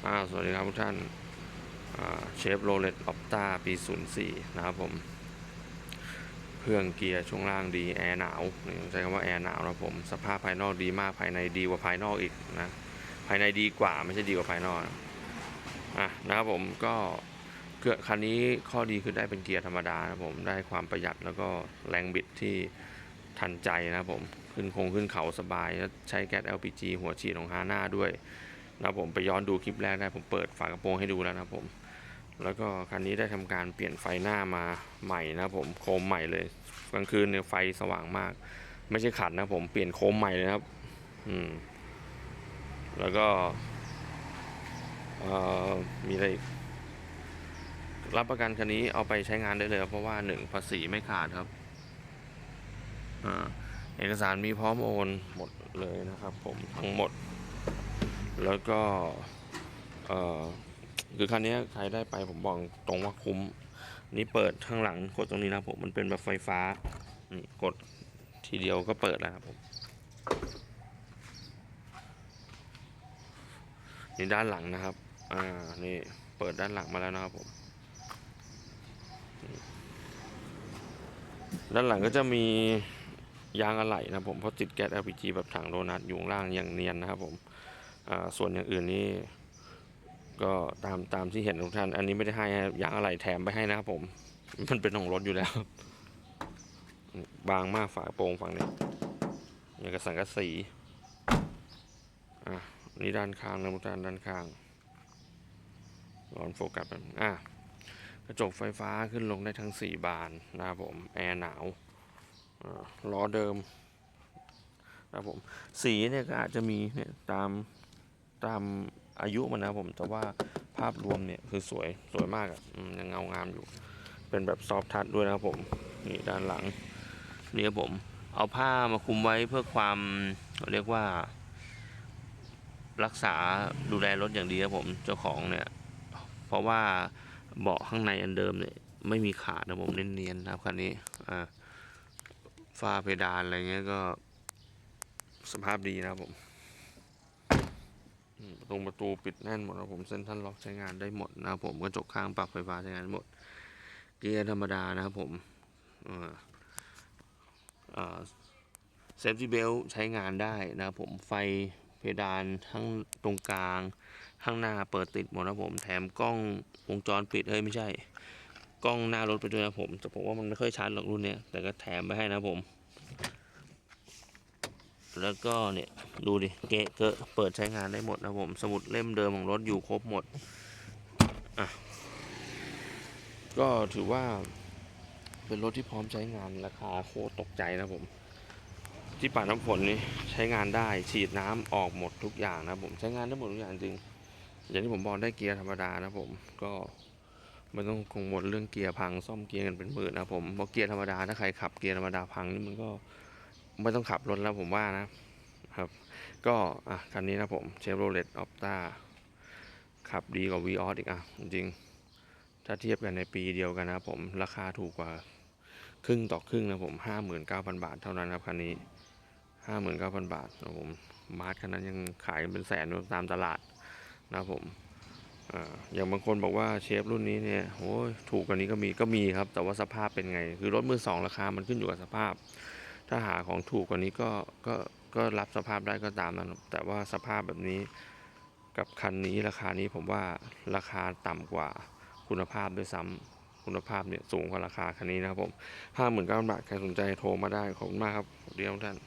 สวัสดีครับทุกท่านเชฟโรเลตออปตาปี 04 นะครับผม เครื่องเกียร์ช่วงล่างดี แอร์หนาวนี่ใช้คำว่าแอร์หนาวนะครับผม สภาพภายนอกดีมากภายในดีกว่าภายนอกอีกนะ ภายในดีกว่าไม่ใช่ดีกว่าภายนอกนะอะนะครับผมก็เกือคันนี้ข้อดีคือได้เป็นเกียร์ธรรมดานะครับผมได้ความประหยัดแล้วก็แรงบิดที่ทันใจนะครับผม ขึ้นคงขึ้นเขาสบายแล้วใช้แก๊ส LPG หัวฉีดของฮาน่าด้วย นะผมไปย้อนดูคลิปแรกได้ผมเปิดฝากระโปรงให้ดูแล้วนะผม แล้วก็คันนี้ได้ทำการเปลี่ยนไฟหน้ามาใหม่นะผมโคมใหม่เลยกลางคืนเนี่ยไฟสว่างมาก ไม่ใช่ขัดนะผมเปลี่ยนโคมใหม่เลยครับ อืม แล้วก็เอ่อมีอะไรอีกรับประกันคันนี้เอาไปใช้งานได้เลย เพราะว่าหนึ่งภาษีไม่ขาดครับอ่าเอกสารมีพร้อมโอนหมดเลยนะครับ ผมทั้งหมด แล้วก็คือคันนี้ใครได้ไปผมบอกตรงว่าคุ้ม นี่เปิดข้างหลังกดตรงนี้นะผมมันเป็นแบบไฟฟ้านี่กดทีเดียวก็เปิดแล้วครับผมนี่ด้านหลังนะครับ อ่า นี่เปิดด้านหลังมาแล้วนะครับผม ด้านหลังก็จะมียางอะไหล่นะผมเพราะติดแก๊ส LPG แบบถังโดนัทอยู่ข้างล่างอย่างเนียนนะครับผม ส่วนอย่างอื่นนี่ก็ตามตามที่เห็นทุกท่าน อันนี้ไม่ได้ให้นะยางอะไรแถมไปให้นะครับผม มันเป็นของรถอยู่แล้ว บางมากฝาโปร่งฝั่งนี้อย่างกับสังกะสีอะนี่ด้านข้างนะทุกท่านด้านข้างร้อนโฟกัสแบบอะกระจกไฟฟ้าขึ้นลงได้ทั้ง 4 บานนะครับผม แอร์หนาวล้อเดิมนะครับผม สีเนี่ยก็อาจจะมีเนี่ยตาม ตามอายุมันนะผม แต่ว่าภาพรวมเนี่ยคือสวยสวยมากอะ่ะยังเงางามอยู่ เป็นแบบซอฟทัชด้วยนะครับผม นี่ด้านหลัง นี่ครับผม เอาผ้ามาคุมไว้เพื่อความเรียกว่า รักษาดูแลรถอย่างดีครับผมเจ้าของเนี่ย เพราะว่าเบาะข้างในอันเดิมเนี่ยไม่มีขาดนะผมเนียนๆนะครับคันนี้อ่าฝ้าเพดานอะไรเงี้ยก็สภาพดีนะครับผม อืมประตูประตูปิดแน่นหมดนะครับผมเซ็นทรัลล็อกใช้งานได้หมดนะผมกระจกข้างปรับไฟฟ้าใช้งานหมด เกียร์ธรรมดานะครับผมเซฟตี้เบลใช้งานได้นะผมไฟเพดานทั้งตรงกลางข้างหน้าเปิดติดหมดนะผมแถมกล้องวงจรปิดเฮ้ยไม่ใช่ กล้องหน้ารถไปด้วยนะผมแต่ผมว่ามันไม่ค่อยชัดหรอกรุ่นเนี้ยแต่ก็แถมไปให้นะผม แล้วก็เนี่ยดูดิเกะเกอะเปิดใช้งานได้หมดนะผมสมุดเล่มเดิมของรถอยู่ครบหมดอะก็ถือว่าเป็นรถที่พร้อมใช้งานราคาโคตรตกใจนะผม ที่ป่าน้ำฝนนี่ใช้งานได้ฉีดน้ำออกหมดทุกอย่างนะผมใช้งานได้หมดทุกอย่างจริง อย่างที่ผมบอกได้เกียร์ธรรมดานะผมก็ไม่ต้องกังวลเรื่องเกียร์พังซ่อมเกียร์กันเป็นหมื่นนะผมเพราะเกียร์ธรรมดาถ้าใครขับเกียร์ธรรมดาพังนี่มันก็ ไม่ต้องขับรถแล้วผมว่านะครับ ก็อะคันนี้นะผมเชฟโรเลตออปต้าขับดีกว่า v ีออสอีกอะ จริง ถ้าเทียบกันในปีเดียวกันนะผมราคาถูกกว่าครึ่งต่อครึ่งนะผมห้าหมื่นเก้าพันบาทเท่านั้นครับคันนี้ห้าหมื่นเก้าพันบาทนะผมมาร์ทคันนั้นยังขายเป็นแสนตามตลาดนะผมออย่างบางคนบอกว่าเชฟรุ่นนี้เนี่ยโอ้ยถูกกว่านี้ก็มีก็มีครับ แต่ว่าสภาพเป็นไง คือรถมือสองราคามันขึ้นอยู่กับสภาพ ถ้าหาของถูกกว่านี้ก็ก็ก็รับสภาพได้ก็ตามนั้นแต่ว่าสภาพแบบนี้กับคันนี้ราคานี้ผมว่าราคาต่ำกว่าคุณภาพด้วยซ้ำคุณภาพเนี่ยสูงกว่าราคาคันนี้นะครับผมห้าหมื่นเก้าพันบาทใครสนใจโทรมาได้ขอบคุณมากครับเดีครับทุกท่าน